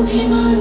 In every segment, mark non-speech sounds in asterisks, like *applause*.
অভিমান।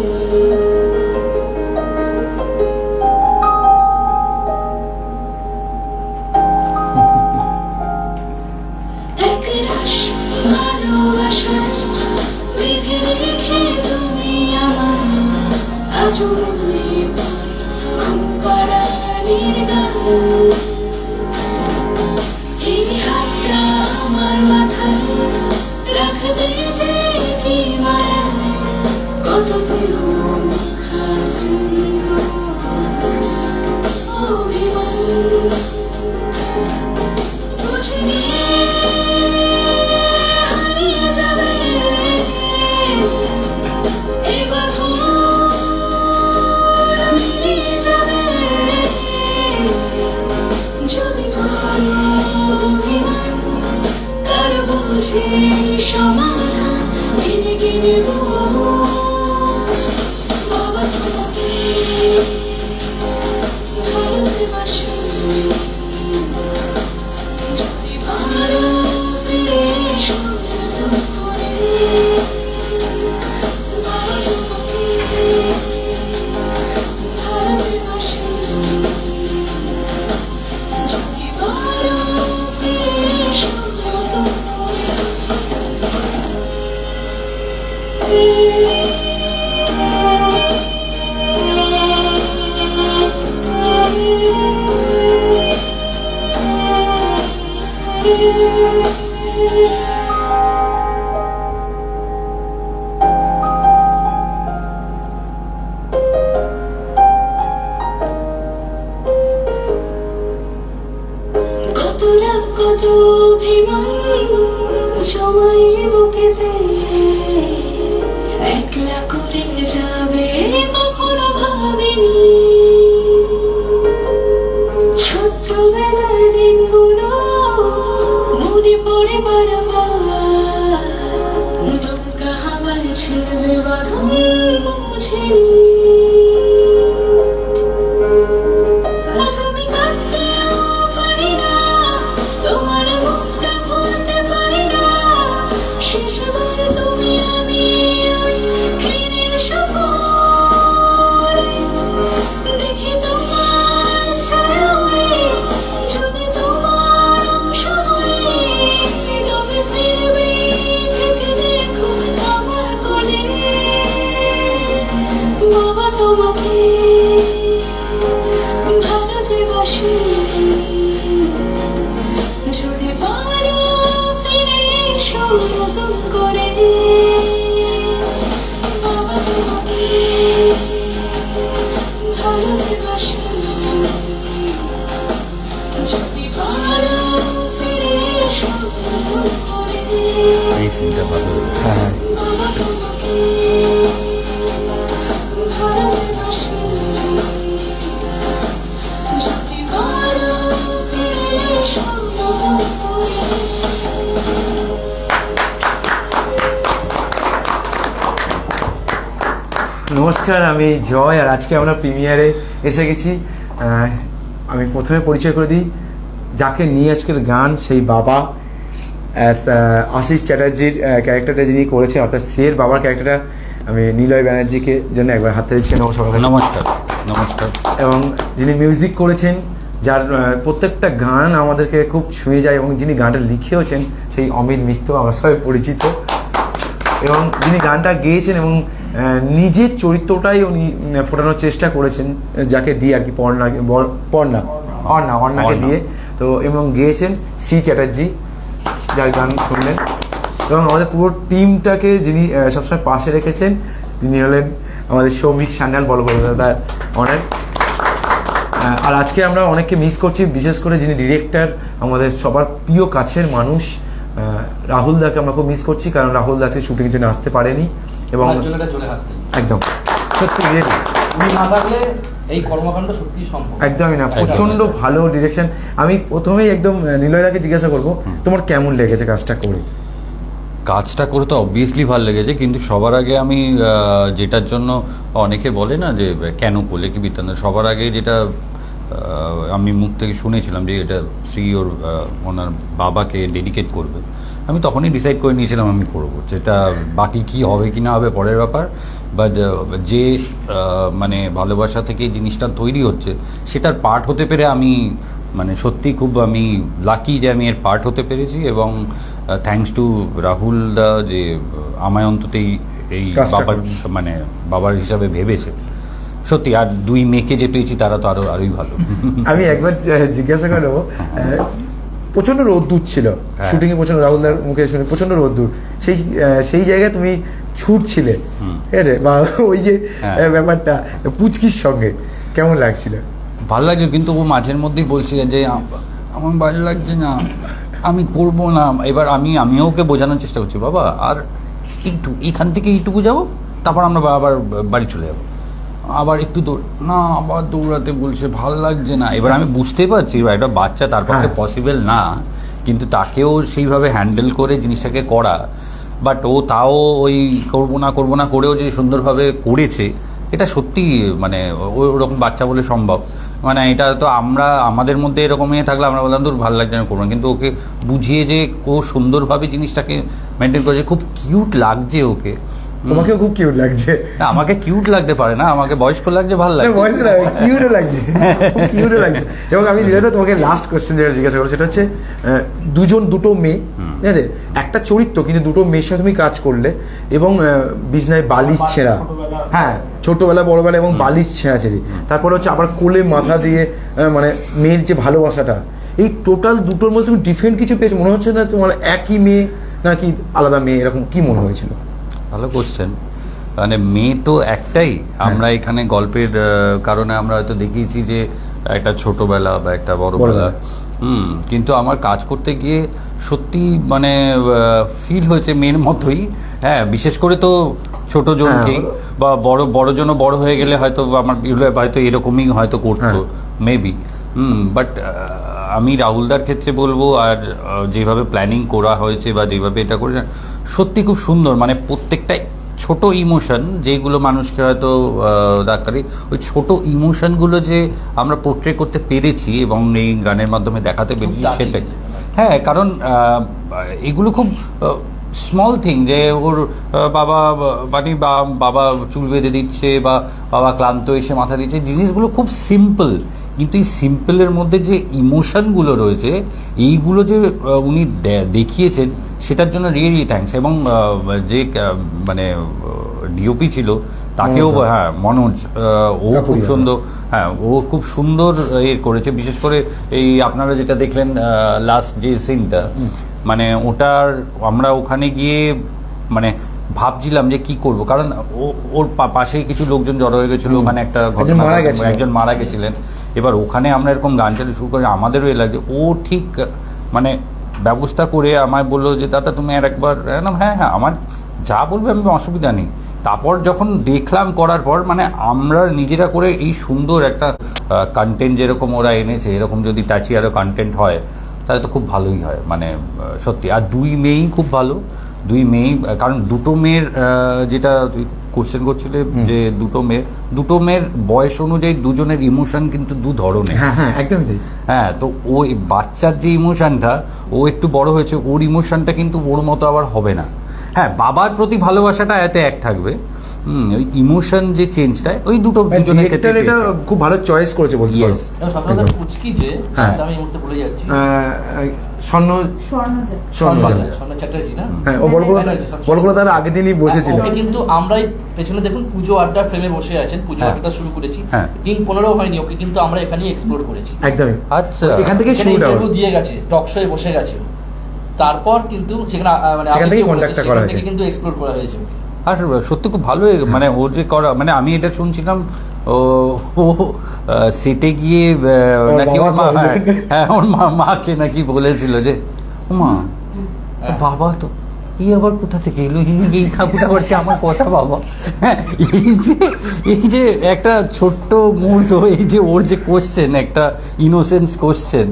একলা করে যাবে কখনো ভাবিনি। ছোট্টবেলার দিনগুলো মনে পড়ে বারবার। দমকা হাওয়ায় ছেড়ে বাঁধন বুঝিনি। নমস্কার আমি জয় আর আজকে আমরা প্রিমিয়ারে এসে গেছি। আমি প্রথমে পরিচয় করে দিই যাকে নিয়ে আজকের গান সেই বাবা। আশিস চ্যাটার্জির ক্যারেক্টারটা যিনি করেছে অর্থাৎ সিয়ের বাবার ক্যারেক্টারটা আমি নিলয় ব্যানার্জিকে জন্য একবার হাতে দিচ্ছি নমস্কার। নমস্কার নমস্কার। এবং যিনি মিউজিক করেছেন যার প্রত্যেকটা গান আমাদেরকে খুব ছুঁয়ে যায় এবং যিনি গানটা লিখেওছেন সেই অমিত মিত্র আমরা সবাই পরিচিত। এবং যিনি গানটা গেয়েছেন এবং নিজের চরিত্রটাই উনি ফোটানোর চেষ্টা করেছেন যাকে দিয়ে আর কি পর্ণা পর্ণা অর্ণা অর্ণাকে দিয়ে। তো এবং গেয়েছেন সি চ্যাটার্জি যার গান শুনলেন। এবং আমাদের পুরো টিমটাকে যিনি সবসময় পাশে রেখেছেন তিনি হলেন আমাদের সৌমিক সান্যাল বল তার অনেক। আর আজকে আমরা অনেককে মিস করছি বিশেষ করে যিনি ডিরেক্টর আমাদের সবার প্রিয় কাছের মানুষ রাহুল দাকে আমরা খুব মিস করছি কারণ রাহুল দা আজকে শুটিংয়ের জন্য আসতে পারেনি। এবং একদম। সত্যি রিয়েলি উনি না থাকলে এই কর্মকাণ্ড সত্যি সম্ভব। একদমই না প্রচণ্ড ভালো ডিরেকশন আমি প্রথমেই একদম নিলয়দাকে জিজ্ঞাসা করব তোমার কেমন লেগেছে কাজটা করে? কাজটা করে তো অবভিয়াসলি ভালো লেগেছে কিন্তু সবার আগে আমি যেটার জন্য অনেকে বলে না যে কেন করলে কি বৃত্তান্ত? সবার আগে যেটা আমি মুখ থেকে শুনেছিলাম যে এটা শ্রী ওর ওনার বাবাকে ডেডিকেট করবে। আমি তখনই ডিসাইড করে নিয়েছিলাম আমি করব। যেটা বাকি কি হবে কি না হবে পরের ব্যাপার। বাট যে আহ, মানে ভালোবাসা থেকে জিনিসটা তৈরি হচ্ছে সেটার পার্ট হতে পেরে আমি মানে সত্যি খুব আমি লাকি যে আমি এর পার্ট হতে পেরেছি এবং থ্যাঙ্কস টু রাহুল দা যে আমায় অন্তত এই- এই বাবার মানে বাবার হিসাবে ভেবেছে। সত্যি আর দুই মেয়েকে যে পেয়েছি তারা তো আরও আরোই ভালো। আমি একবার জিজ্ঞাসা করে প্রচণ্ড রোদ্দুর ছিল। হ্যাঁ। শুটিং এ প্রচণ্ড রাহুলদার মুখে শুনে প্রচণ্ড রোদ্দুর। সেই সেই জায়গায় তুমি ছুটছিলে। ঠিক আছে? বা ওই যে হ্যাঁ। ব্যাপারটা পুচকির সঙ্গে কেমন লাগছিল? ভালো লাগে কিন্তু ও মাঝের মধ্যেই বলছে যে আমার ভালো লাগছে না আমি করব না। এবার আমি আমিও ওকে বোঝানোর চেষ্টা করছি বাবা আর একটু এখান থেকে এইটুকু যাব তারপর আমরা আবার বাড়ি চলে যাব। আবার একটু দৌড় না আবার দৌড়াতে বলছে ভালো লাগছে না এবার আমি বুঝতে পারছি একটা বাচ্চা তার পক্ষে হ্যাঁ। পসিবল না কিন্তু তাকেও সেইভাবে হ্যান্ডেল করে জিনিসটাকে করা বাট ও তাও ওই করব না করব না করেও যে সুন্দরভাবে করেছে এটা সত্যি মানে ওরকম বাচ্চা বলে সম্ভব মানে এটা তো আমরা আমাদের মধ্যে এরকম ইয়ে থাকলে আমরা বললাম তোর ভালো লাগছে না করব না। কিন্তু ওকে বুঝিয়ে যে ও সুন্দরভাবে জিনিসটাকে মেনটেন করেছে খুব কিউট লাগছে ওকে হুম। তোমাকেও খুব কিউট লাগছে। না, আমাকে কিউট লাগতে পারে না আমাকে বয়স্ক লাগছে ভালো না, *laughs* লাগছে। বয়স না কিউটও লাগছে কিউটও লাগছে। এবং আমি নীরজদা তোমাকে লাস্ট কোশ্চেন যেটা জিজ্ঞাসা করব সেটা হচ্ছে দুজন দুটো মেয়ে ঠিক আছে? একটা চরিত্র কিন্তু দুটো মেয়ের সাথে তুমি কাজ করলে এবং আহ, বিছনায় বালিশ ছেঁড়া। হ্যাঁ ছোটবেলা বড়বেলা এবং বালিশ ছেঁড়া ছেড়ি। তারপর হচ্ছে আবার কোলে মাথা দিয়ে আহ, মানে মেয়ের যে ভালোবাসাটা এই টোটাল দুটোর মধ্যে তুমি ডিফারেন্ট কিছু পেয়েছ? মনে হচ্ছে না তোমার একই মেয়ে নাকি আলাদা মেয়ে এরকম কি মনে হয়েছিল? ভালো কোশ্চেন মানে মেয়ে তো একটাই আমরা এখানে গল্পের কারণে আমরা হয়তো দেখিয়েছি যে একটা ছোটবেলা বা একটা বড়বেলা বড়বেলা। হুম কিন্তু আমার কাজ করতে গিয়ে সত্যি মানে ফিল হয়েছে মেয়ের মতোই হ্যাঁ বিশেষ করে তো ছোট জনকেই হ্যাঁ। বা বড় বড় জন বড় হয়ে গেলে হয়তো আমার হয়তো এরকমই হয়তো করতো হ্যাঁ। মেবি হুম বাট আমি রাহুলদার ক্ষেত্রে বলব আর যেভাবে প্ল্যানিং করা হয়েছে বা যেভাবে এটা করেছে সত্যি খুব সুন্দর মানে প্রত্যেকটা ছোট ইমোশন যেগুলো মানুষকে হয়তো ডাক্তারি ওই ছোট ইমোশনগুলো যে আমরা পোর্ট্রে করতে পেরেছি এবং এই গানের মাধ্যমে দেখাতে পেরেছি সেটাই। হ্যাঁ কারণ এগুলো খুব স্মল থিং যে ওর বাবা মানে বা- বাবা চুল বেঁধে দিচ্ছে বা বাবা ক্লান্ত এসে মাথা দিচ্ছে জিনিসগুলো খুব সিম্পল কিন্তু এই সিম্পলের মধ্যে যে ইমোশনগুলো রয়েছে এইগুলো যে উনি দেখিয়েছেন সেটার জন্য রিয়েলি থ্যাঙ্কস এবং যে মানে ডিওপি ছিল তাকেও হ্যাঁ মনোজ ও খুব সুন্দর হ্যাঁ ও খুব সুন্দর এ করেছে বিশেষ করে এই আপনারা যেটা দেখলেন লাস্ট যে সিনটা মানে ওটার আমরা ওখানে গিয়ে মানে ভাবছিলাম যে কি করব কারণ ওর পা- পাশেই কিছু লোকজন জড়ো হয়ে গেছিল ওখানে একটা ঘটনা। একজন মারা গেছিলেন। এবার ওখানে আমরা এরকম গান চালিয়ে শুরু করে, আমাদেরও এ লাগছে। ও ঠিক মানে ব্যবস্থা করে আমায় বলল যে, দাদা, তুমি আর একবার হ্যাঁ হ্যাঁ আমার যা বলবে আমি অসুবিধা নেই। তারপর যখন দেখলাম করার পর মানে আমরা নিজেরা করে এই সুন্দর একটা কন্টেন্ট যেরকম ওরা এনেছে, এরকম যদি টাচি আরও কন্টেন্ট হয়, তাহলে তো খুব ভালোই হয় মানে সত্যি। আর দুই মেয়েই খুব ভালো, দুই মেয়েই, কারণ দুটো মেয়ের যেটা কোশ্চেন করছিলে যে দুটো মেয়ে দুটো মেয়ের বয়স অনুযায়ী দুজনের ইমোশন কিন্তু দু ধরনের। হ্যাঁ হ্যাঁ একদমই তাই। হ্যাঁ তো ওই বাচ্চার যে ইমোশনটা ও একটু বড় হয়েছে ওর ইমোশনটা কিন্তু ওর মতো আবার হবে না। হ্যাঁ বাবার প্রতি ভালোবাসাটা এতে এক থাকবে। ওই ইমোশন যে চেঞ্জটা ওই দুটো দুজনের ক্ষেত্রে এটা খুব ভালো চয়েস করেছে বলতে পারো. সকালবেলা যে হ্যাঁ। আমি এই মুহূর্তে ভুলে যাচ্ছি। স্বর্ণ স্বর্ণ স্বর্ণ স্বর্ণ চ্যাটার্জি না? হ্যাঁ ও আগের দিনই বসেছিল। কিন্তু আমরাই পেছনে দেখুন পুজো আড্ডা ফ্রেমে বসে আছেন পুজো হ্যাঁ। আড্ডা শুরু করেছি। হ্যাঁ। দিন পনেরো হয়নি ওকে কিন্তু আমরা এখানেই এক্সপ্লোর করেছি। একদমই। আচ্ছা। এখান থেকে শুরু দিয়ে গেছে টক শোয়ে বসে গেছে। তারপর কিন্তু সেখানে মানে সেখান contact-টা করা থেকে হয়েছে। কিন্তু এক্সপ্লোর করা হয়েছে। আর সত্যি খুব ভালো মানে ও যে করা মানে আমি এটা শুনছিলাম ও সেটে গিয়ে নাকি ওর মা হ্যাঁ, ওর মা মাকে নাকি বলেছিল যে মা। বাবা তো এই আবার কোথা থেকে এলো? এই ঠাকুর আমার কথা বাবা। হ্যাঁ এই যে এই যে একটা ছোট্ট মুহূর্ত এই যে ওর যে কোশ্চেন একটা ইনোসেন্স কোশ্চেন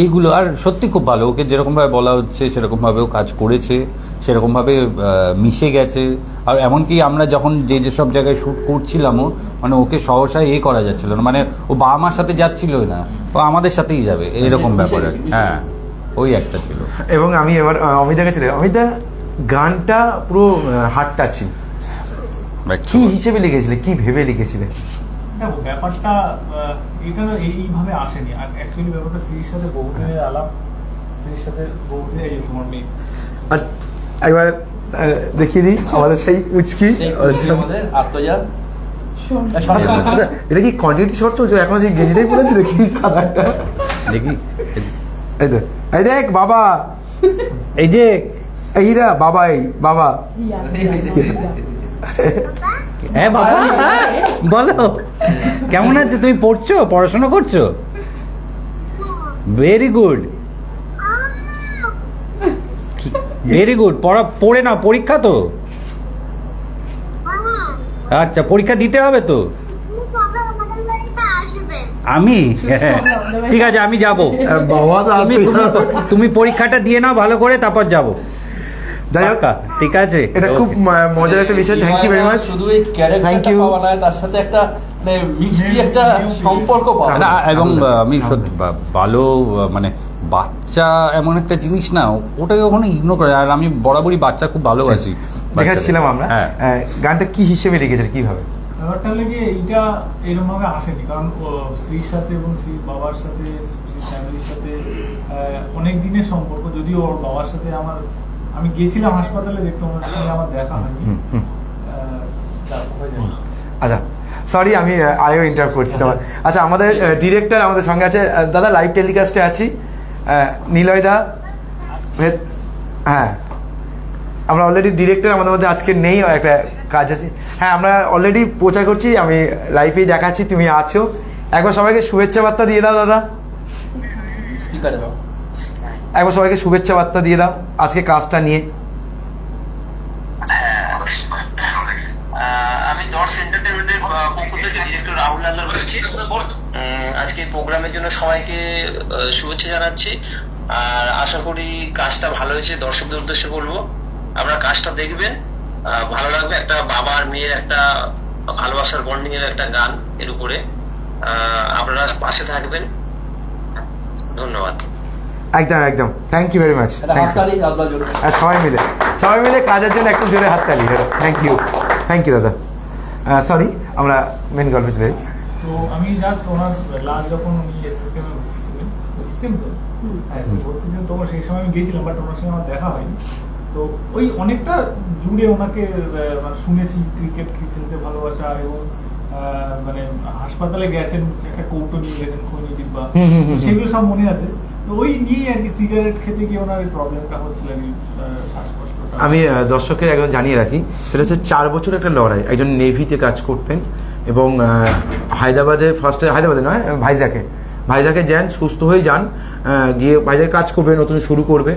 এইগুলো আর সত্যি খুব ভালো ওকে যেরকমভাবে বলা হচ্ছে সেরকমভাবে ও কাজ করেছে। সেরকমভাবে মিশে গেছে। আর এমনকি আমরা যখন যে যেসব জায়গায় শ্যুট করছিলামও মানে ওকে সহসা এ করা যাচ্ছিল না। মানে ও বাবা মার সাথে যাচ্ছিল না ও আমাদের সাথেই যাবে এরকম মিশে ব্যাপার আর কি। হ্যাঁ ওই একটা ছিল। এবং আমি এবার আহ, অমিতাকে চলে অমিতা গানটা পুরো হার্ট টাচিং। কি হিসেবে লিখেছিলে কি ভেবে লিখেছিলে? দেখো ব্যাপারটা এটা এইভাবে আসেনি। আর অ্যাকচুয়ালি ব্যাপারটা সাথে বহুদিনের আলাপ সাথে বহুদিনের এই তোমার মেয়ে আর একবার দেখিয়ে দিই আমাদের সেই উচকি। আচ্ছা, আচ্ছা, এটা কি কোয়ান্টিটি শর্ট চলছে? এখন সেই গেঞ্জিটাই পড়েছিল কি সাদাটা? দেখি। এই তো এই দেখ বাবা। এই যে। এইরা বাবা এই বাবা। হ্যাঁ বাবা হ্যাঁ, বলো। কেমন আছো? তুমি পড়ছো? পড়াশোনা করছ? ভেরি গুড ভেরি গুড পড়া পড়ে নাও পরীক্ষা তো। আচ্ছা পরীক্ষা দিতে হবে তো? আমি? হ্যাঁ, *laughs* ঠিক আছে আমি যাব। আহ, তুমি পরীক্ষাটা দিয়ে নাও ভালো করে তারপর যাব। যাই হোক ঠিক আছে? এটা খুব মজার একটা বিষয় থ্যাংক ইউ ভেরি মাচ শুধু এই ক্যারেক্টারটা পাওয়া নয় তার সাথে একটা মানে মিষ্টি একটা সম্পর্ক পাওয়া না এবং আমি ভালো মানে বাচ্চা এমন একটা জিনিস না ওটাকে ওখানে ইগনোর করে। আর আমি বরাবরই বাচ্চা খুব ভালোবাসি। যেখানে বাচ্চাদের। ছিলাম আমরা। হ্যাঁ। গানটা কি হিসেবে লিখেছেন কীভাবে? ব্যাপারটা লেগে এইটা এরকম ভাবে আসেনি কারণ ও স্ত্রীর সাথে এবং স্ত্রীর বাবার সাথে ফ্যামিলির সাথে অনেক দিনের সম্পর্ক। যদিও ওর বাবার সাথে আমার আমি গিয়েছিলাম হাসপাতালে দেখতে ওনার সঙ্গে আমার দেখা হয়নি। হয়ে। আচ্ছা সরি আমি আরেও ইন্টারাপ্ট করছি তোমার। আচ্ছা আমাদের ডিরেক্টর আমাদের সঙ্গে আছে। দাদা লাইভ টেলিকাস্টে আছি। আহ, নিলয় দা হ্যাঁ। আমরা অলরেডি ডিরেক্টর আমাদের মধ্যে আজকে নেই একটা কাজ আছে। হ্যাঁ আমরা অলরেডি প্রচার করছি আমি লাইভেই দেখাচ্ছি তুমি আছো। একবার সবাইকে শুভেচ্ছা বার্তা দিয়ে দাও দাদা। একবার সবাইকে শুভেচ্ছা বার্তা দিয়ে দাও আজকে কাজটা নিয়ে। আমি ডটস এন্টারটেনমেন্টের আহ, পক্ষ থেকে ডিরেক্টর রাহুল আল্লাহ বলছি। আজকে প্রোগ্রামের জন্য সবাইকে শুভেচ্ছা জানাচ্ছি। আর আশা করি কাজটা ভালো হয়েছে দর্শকদের উদ্দেশ্যে বলব। আপনারা কাজটা দেখবেন ভালো লাগবে। একটা বাবা আর মেয়ের একটা ভালোবাসার বন্ডিং এর একটা গান এর উপরে। আপনারা পাশে থাকবেন। ধন্যবাদ। একদম একদম। থ্যাংক ইউ ভেরি মাচ আর সবাই মিলে সবাই মিলে কাজের জন্য একটু জোরে হাততালি থ্যাংক ইউ থ্যাংক ইউ দাদা। সরি আমরা মেন গল্পে চলে যাই। তো আমি জাস্ট ওনার লাস্ট যখন উনি এসএসকে ভর্তি ছিলেন তো? হ্যাঁ ভর্তি ছিলেন তখন সেই সময় আমি গিয়েছিলাম বাট ওনার সঙ্গে আমার দেখা হয়নি। তো ওই অনেকটা জুড়ে ওনাকে মানে শুনেছি ক্রিকেট খেলতে ভালোবাসা এবং মানে হাসপাতালে গেছেন একটা কৌটো নিয়ে গেছেন খৈনি ডিব্বা। সেগুলো সব মনে আছে। তো ওই নিয়েই আর কি সিগারেট খেতে গিয়ে ওনার প্রবলেমটা হচ্ছিল আর কি আমি দর্শকের একজন জানিয়ে রাখি সেটা হচ্ছে চার বছর একটা লড়াই একজন নেভিতে কাজ করতেন এবং হায়দ্রাবাদে ফার্স্টে হায়দ্রাবাদে নয় ভাইজাকে। ভাইজাকে যান, সুস্থ হয়ে যান গিয়ে ভাইজাকে কাজ করবে, নতুন শুরু করবে।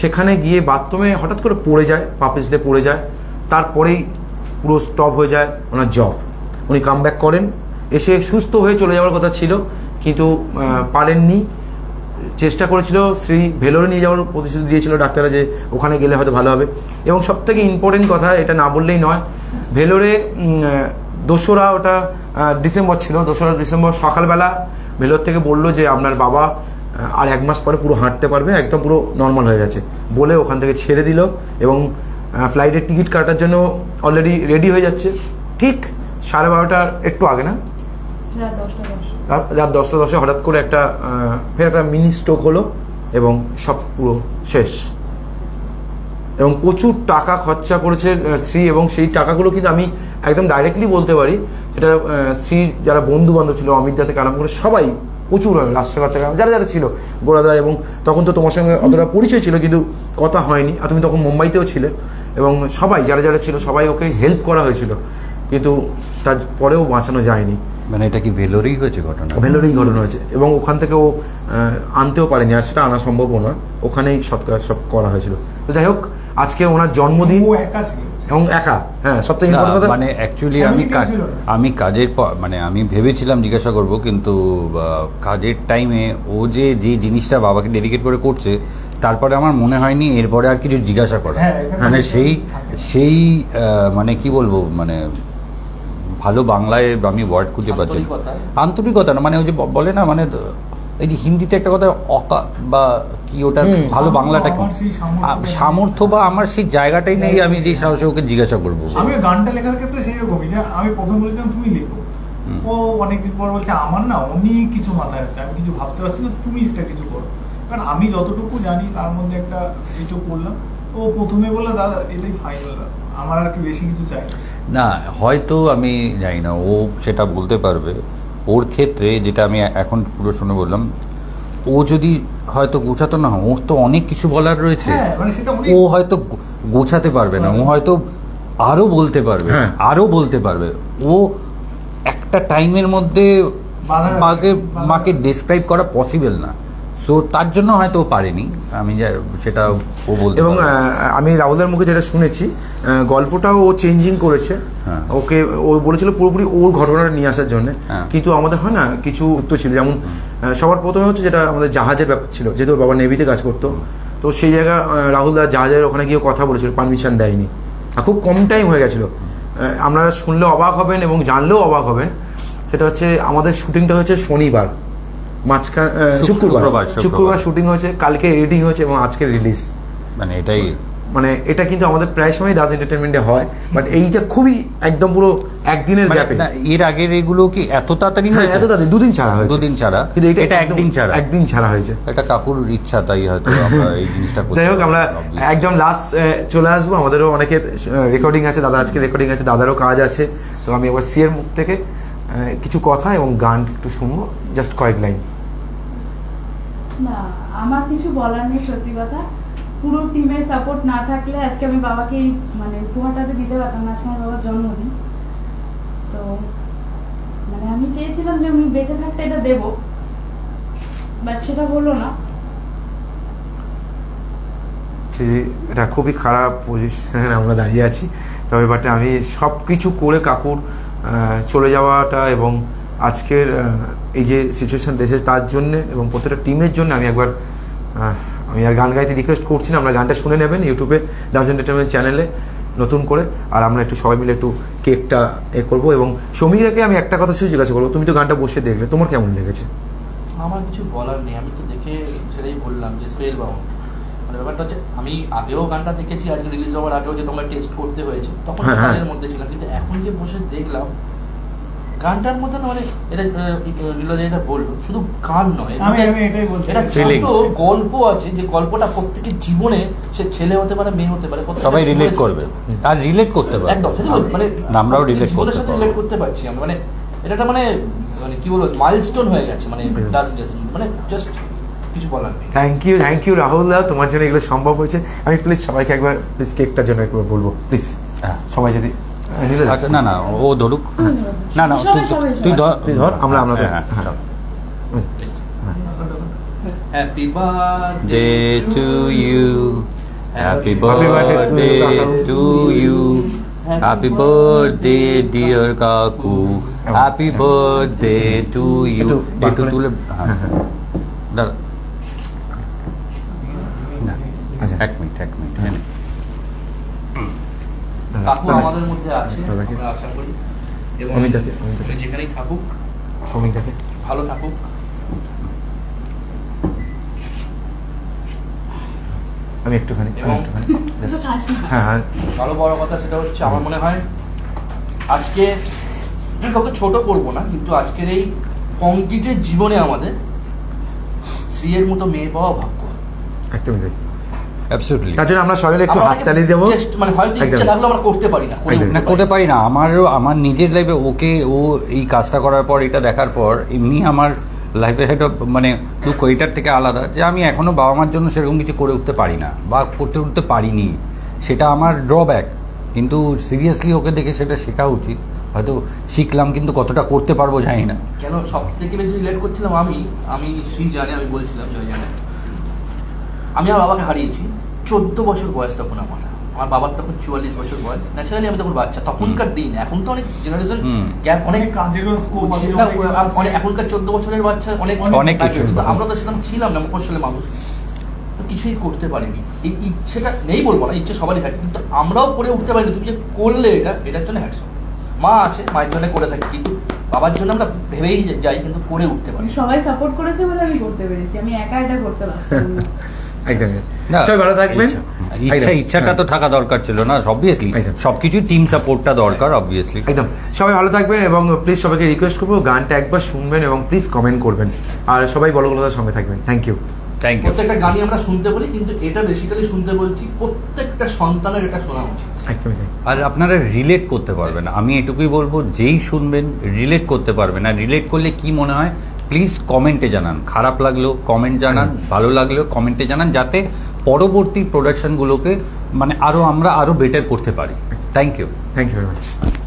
সেখানে গিয়ে বাথরুমে হঠাৎ করে পড়ে যায়, পা পিছলে পড়ে যায়। তারপরেই পুরো স্টপ হয়ে যায় ওনার জব উনি কাম করেন। এসে সুস্থ হয়ে চলে যাওয়ার কথা ছিল, কিন্তু পারেননি। চেষ্টা করেছিল শ্রী ভেলোরে নিয়ে যাওয়ার প্রতিশ্রুতি দিয়েছিল ডাক্তাররা যে ওখানে গেলে হয়তো ভালো হবে। এবং সব থেকে ইম্পর্টেন্ট কথা, এটা না বললেই নয়, ভেলোরে দোসরা ওটা ডিসেম্বর ছিল। দোসরা ডিসেম্বর সকালবেলা ভেলোর থেকে বলল যে আপনার বাবা আর এক মাস পরে পুরো হাঁটতে পারবে একদম পুরো নর্মাল হয়ে গেছে। বলে ওখান থেকে ছেড়ে দিল এবং ফ্লাইটের টিকিট কাটার জন্য অলরেডি রেডি হয়ে যাচ্ছে। ঠিক সাড়ে বারোটার একটু আগে না? রাত রাত দশটা দশে হঠাৎ করে একটা ফের একটা মিনি স্ট্রোক হলো এবং সব পুরো শেষ। এবং প্রচুর টাকা খরচা করেছে শ্রী এবং সেই টাকাগুলো কিন্তু আমি একদম ডাইরেক্টলি বলতে পারি। এটা শ্রী যারা বন্ধু বান্ধব ছিল অমিত থেকে আরম্ভ করে সবাই প্রচুর রাষ্ট্রঘাত থেকে যারা যারা ছিল গোড়াদা এবং তখন তো তোমার সঙ্গে অতটা পরিচয় ছিল কিন্তু কথা হয়নি। আর তুমি তখন মুম্বাইতেও ছিলে এবং সবাই যারা যারা ছিল সবাই ওকে হেল্প করা হয়েছিল। কিন্তু তার পরেও বাঁচানো যায়নি। মানে এটা কি ভেলোরেই হয়েছে ঘটনা? ভেলোরেই ঘটনা হয়েছে এবং ওখান থেকে ও আনতেও পারেনি আর সেটা আনা সম্ভব নয়। ওখানেই সৎকার সব করা হয়েছিল। তো যাই হোক আজকে ওনার জন্মদিন ও একা ছিল। এবং একা। হ্যাঁ সবথেকে ইম্পর্টেন্ট কথা মানে অ্যাকচুয়ালি আমি কাজ আমি কাজের পর মানে আমি ভেবেছিলাম জিজ্ঞাসা করব কিন্তু কাজের টাইমে ও যে যে জিনিসটা বাবাকে ডেডিকেট করে করছে তারপরে আমার মনে হয়নি এরপরে আর কিছু জিজ্ঞাসা করা হ্যাঁ, মানে সেই সেই মানে কি বলব মানে ভালো বাংলায় আমি ওয়ার্ড খুঁজে পাচ্ছি। আন্তরিকতা। না মানে ওই যে বলে না মানে এই যে হিন্দিতে একটা কথা অকা বা কি ওটা ভালো বাংলাটা কি? সামর্থ্য বা আমার সেই জায়গাটাই নেই আমি যে সাহসে ওকে জিজ্ঞাসা করব। আমি গানটা লেখার ক্ষেত্রে সেই রকমই যে আমি প্রথম বলেছিলাম তুমি লেখো। ও অনেকদিন পর বলছে আমার না অনেক কিছু মাথায় আছে আমি কিছু ভাবতে পারছি না তুমি একটা কিছু করো। কারণ আমি যতটুকু জানি তার মধ্যে একটা কিছু করলাম ও প্রথমে বলল দাদা এটাই ফাইনাল আমার আর কি বেশি কিছু চাই না। না হয়তো আমি জানি না ও সেটা বলতে পারবে। ওর ক্ষেত্রে যেটা আমি এখন পুরো শুনে বললাম ও যদি হয়তো গোছাতো না ওর তো অনেক কিছু বলার রয়েছে। হ্যাঁ মানে ও হয়তো গোছাতে পারবে না ও হয়তো আরও বলতে পারবে হ্যাঁ। আরও বলতে পারবে। ও একটা টাইমের মধ্যে মাকে মাকে ডিসক্রাইব করা পসিবল না। তো তার জন্য হয়তো পারেনি। আমি সেটা ও বলতে এবং আমি রাহুলের মুখে যেটা শুনেছি গল্পটাও ও চেঞ্জিং করেছে। হ্যাঁ। ওকে ও বলেছিল পুরোপুরি ওর ঘটনাটা নিয়ে আসার জন্য। হ্যাঁ। কিন্তু আমাদের হয় না কিছু উত্তর ছিল। যেমন সবার প্রথমে হচ্ছে যেটা আমাদের জাহাজের ব্যাপার ছিল। যেহেতু ওর বাবা নেভিতে কাজ করতো তো সেই জায়গা রাহুল দা জাহাজের ওখানে গিয়ে কথা বলেছিল পারমিশন দেয়নি। আর খুব কম টাইম হয়ে গেছিল। আপনারা শুনলে অবাক হবেন এবং জানলেও অবাক হবেন। সেটা হচ্ছে আমাদের শুটিংটা হয়েছে শনিবার। মাঝখান শুক্রবার। শুক্রবার, শুটিং হয়েছে কালকে এডিটিং হয়েছে এবং আজকে রিলিজ মানে এটাই মানে এটা কিন্তু আমাদের প্রায় সময় দাস এন্টারটেনমেন্টে হয় বাট এইটা খুবই একদম পুরো একদিনের মানে গ্যাপে এর আগের এগুলো কি এত তাড়াতাড়ি হ্যাঁ হয়েছে? এত তাড়াতাড়ি দুদিন ছাড়া হয়েছে। দুদিন ছাড়া? কিন্তু এটা এটা একদিন ছাড়া? একদিন ছাড়া হয়েছে। এটা কাকুর ইচ্ছা তাই হয়তো আমরা এই জিনিসটা করতে যাই হোক আমরা একদম লাস্ট চলে আসব। আমাদেরও অনেকের রেকর্ডিং আছে দাদা আজকে রেকর্ডিং আছে দাদারও কাজ আছে। তো আমি একবার সিয়ের মুখ থেকে কিছু কথা এবং গান একটু শুনব জাস্ট কয়েক লাইন। না, আমার কিছু বলার নেই সত্যি কথা। পুরো টিমের সাপোর্ট না থাকলে আজকে আমি বাবাকে মানে উপহারটা তো দিতে পারতাম না। আজকে আমার বাবার জন্মদিন। তো মানে আমি চেয়েছিলাম যে আমি বেঁচে থাকতে এটা দেব বাট সেটা হলো না। যে এটা খুবই খারাপ পজিশনে আমরা দাঁড়িয়ে আছি। তবে বাট আমি সব কিছু করে কাকুর চলে যাওয়াটা এবং আজকের এই যে সিচুয়েশন দেশে তার জন্য এবং প্রত্যেকটা টিমের জন্য আমি একবার আমি আর গান গাইতে রিকোয়েস্ট করছি না আমরা গানটা শুনে নেবেন ইউটিউবে দাস এন্টারটেনমেন্ট চ্যানেলে নতুন করে আর আমরা একটু সবাই মিলে একটু কেকটা এ করব এবং সমীরাকে আমি একটা কথা শুধু জিজ্ঞাসা করব তুমি তো গানটা বসে দেখলে তোমার কেমন লেগেছে আমার কিছু বলার নেই আমি তো দেখে সেটাই বললাম যে স্পেল বাউন্ড মানে ব্যাপারটা হচ্ছে আমি আগেও গানটা দেখেছি আজকে রিলিজ হওয়ার আগেও যে তোমার টেস্ট করতে হয়েছে তখন হ্যাঁ, হ্যাঁ। মধ্যে ছিলাম কিন্তু এখন যে বসে দেখলাম গানটার মধ্যে মানে এটা বলল শুধু গান নয় আমি আমি এটাই বলছি। এটা ছোট গল্প আছে যে গল্পটা প্রত্যেকের জীবনে সে ছেলে হতে পারে মেয়ে হতে পারে সবাই রিলেট করবে। আর রিলেট করতে পারবে। একদম মানে আমরাও রিলেট করতে সাথে রিলেট করতে পারছি আমরা মানে এটা একটা মানে মানে কি বলব মাইলস্টোন হয়ে গেছে মানে। ডাস মানে জাস্ট কিছু বলার নেই। Thank you thank you Rahul দা তোমার জন্য এগুলো সম্ভব হয়েছে। আমি প্লিজ সবাইকে একবার প্লিজ কেকটার জন্য একবার বলব প্লিজ হ্যাঁ। সবাই যদি আচ্ছা না না ও ধরুক না না সবাই, তুই সবাই, তুই সবাই। ধর তুই ধর, আমরা- আমরা তো- হ্যাঁ, হ্যাঁ। চল। Happy birthday Day to you. Happy birthday. to you. Happy birthday dear কাকু Happy birthday to you. একটু বার একটু করে। তুলে হ্যাঁ দাঁড়া না, আচ্ছা এক মিনিট এক মিনিট হ্যাঁ কাকু আমাদের মধ্যে আছে দাদাকে। আমরা আশা করি। এবং অমিতাকে। যেখানেই থাকুক ভালো থাকুক। আমি একটুখানি আমি। হ্যাঁ হ্যাঁ। ভালো বড় কথা সেটা হচ্ছে আমার মনে হয় আজকে আমি কাউকে ছোট করব না কিন্তু আজকের এই কংক্রিটের জীবনে আমাদের স্ত্রীর মতো মেয়ে পাওয়া ভাগ্য। একদমই তাই। তার জন্য আমরা সবাই একটু হাততালি দেবো। মানে হয়তো ইচ্ছা থাকলেও আমরা করতে পারি না। না করতে পারি পারি না। আমারও আমার নিজের লাইফে ওকে ও এই কাজটা করার পর এটা দেখার পর এমনি আমার লাইফে হেড মানে দুঃখ এটার থেকে আলাদা যে আমি এখনও বাবা মার জন্য সেরকম কিছু করে উঠতে পারি না বা করতে উঠতে পারিনি। সেটা আমার ড্রব্যাক কিন্তু সিরিয়াসলি ওকে দেখে সেটা শেখা উচিত। হয়তো শিখলাম কিন্তু কতটা করতে পারব জানি না। কেন? সব থেকে বেশি রিলেট করছিলাম আমি। আমি শ্রী জানে আমি বলছিলাম জয় জানে। আমি আমার বাবাকে হারিয়েছি। চোদ্দ বছর বয়স তখন আমার। আমার বাবার তখন চুয়াল্লিশ বছর বয়স। ন্যাচারালি আমি তখন বাচ্চা। তখনকার দিন এখন তো অনেক জেনারেশন গ্যাপ অনেক এখনকার চোদ্দ বছরের বাচ্চা অনেক অনেক আমরা তো সেরকম ছিলাম না মফস্বলের মানুষ। কিছুই করতে পারিনি। এই ইচ্ছেটা নেই বলব না ইচ্ছে সবারই থাকে। কিন্তু আমরাও করে উঠতে পারিনি। তুমি যে করলে এটা এটার জন্য হ্যাটস মা আছে মায়ের জন্য করে থাকি কিন্তু বাবার জন্য আমরা ভেবেই যাই কিন্তু করে উঠতে পারি সবাই সাপোর্ট করেছে বলে আমি করতে পেরেছি। আমি একা এটা করতে পারতাম না। *laughs* একদম। না, সবাই ভালো থাকবেন। ইচ্ছা- ইচ্ছা ইচ্ছাটা তো থাকা দরকার ছিল না অবভিয়াসলি সবকিছু টিম সাপোর্টটা দরকার অবভিয়াসলি একদম। সবাই ভালো থাকবেন এবং প্লিজ সবাইকে রিকোয়েস্ট করব গানটা একবার শুনবেন এবং প্লিজ কমেন্ট করবেন। আর সবাই বলো বলো সঙ্গে থাকবেন। থ্যাংক ইউ থ্যাংক ইউ প্রত্যেকটা গানই আমরা শুনতে বলি কিন্তু এটা বেসিক্যালি শুনতে বলছি প্রত্যেকটা সন্তানের এটা শোনা উচিত। আর আপনারা রিলেট করতে পারবেন। আমি এটুকুই বলব যেই শুনবেন রিলেট করতে পারবেন। আর রিলেট করলে কি মনে হয়? প্লিজ কমেন্টে জানান। খারাপ লাগলেও কমেন্ট জানান ভালো লাগলেও কমেন্টে জানান যাতে পরবর্তী প্রোডাকশনগুলোকে মানে আরও আমরা আরও বেটার করতে পারি। Thank you thank you very much